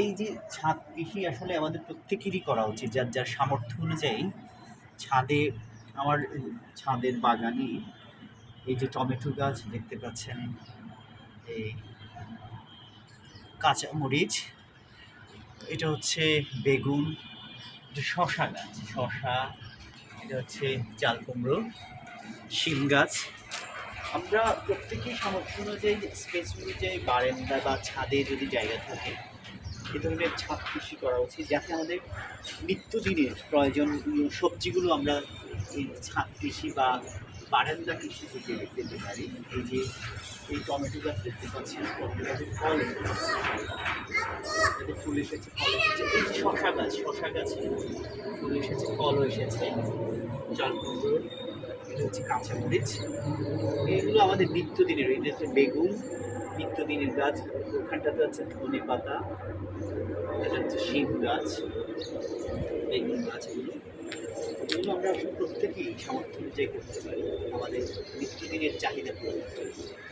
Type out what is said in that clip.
এই যে ছাদ কৃষি আসলে আমাদের প্রত্যেকেরই করা উচিত, যার যার সামর্থ্য অনুযায়ী ছাদে, আমার ছাদের বাগানে এই যে টমেটো গাছ দেখতে পাচ্ছেন, এই কাঁচা মরিচ, এটা হচ্ছে বেগুন শশা গাছ শশা এটা হচ্ছে চাল কুমড়ো, শিম গাছ। আমরা প্রত্যেকেই সামর্থ্য অনুযায়ী, স্পেস অনুযায়ী বারান্দা বা ছাদে যদি জায়গা থাকে এ ধরনের ছাদ কৃষি করা উচিত, যাতে আমাদের নিত্যদিনের প্রয়োজনীয় সবজিগুলো আমরা এই ছাদ কৃষি বা বারান্দা কৃষি থেকে পেতে পারি। এই যে এই টমেটো গাছ দেখতে পাচ্ছি টমেটো গাছের ফল এসেছে। ফুল এসেছে, ফল এই শশা গাছ, শশা গাছে ফুল এসেছে, ফলও এসেছে। জল এটা হচ্ছে কাঁচা মরিচ। এগুলো আমাদের নিত্যদিনের হচ্ছে বেগুন নিত্যদিনের গাছ, ওখানটাতে আছে ধনে পাতা, এটা হচ্ছে শিব গাছ বেগুন গাছগুলো এগুলো আমরা প্রত্যেকেই সামর্থ্য অনুযায়ী করতে পারি, আমাদের নিত্যদিনের চাহিদা পূরণ করতে পারি।